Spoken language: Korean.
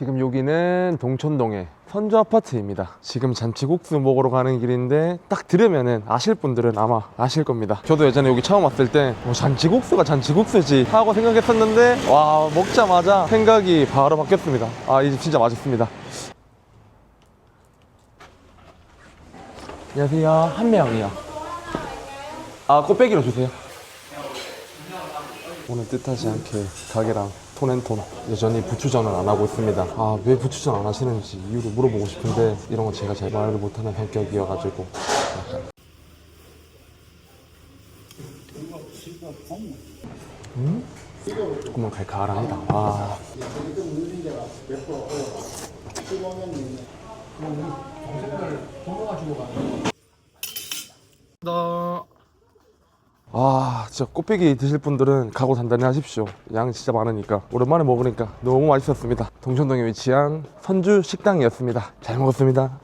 지금 여기는 동천동의 선주 아파트입니다. 지금 잔치국수 먹으러 가는 길인데 딱 들으면은 아실 분들은 아마 아실 겁니다. 저도 예전에 여기 처음 왔을 때 어, 잔치국수가 잔치국수지 하고 생각했었는데 와 먹자마자 생각이 바로 바뀌었습니다. 아 이 집 진짜 맛있습니다. 안녕하세요. 한 명이요. 아 꽃배기로 주세요. 오늘 뜻하지 않게 가게랑 톤앤톤 여전히 부추전을 안 하고 있습니다. 아 왜 부추전 안 하시는지 이유를 물어보고 싶은데 이런 건 제가 잘 말을 못하는 성격이어가지고 음? 조금만 갈칼합니다. 아 아 진짜 꽃배기 드실 분들은 각오 단단히 하십시오. 양 진짜 많으니까. 오랜만에 먹으니까 너무 맛있었습니다. 동천동에 위치한 선주 식당이었습니다. 잘 먹었습니다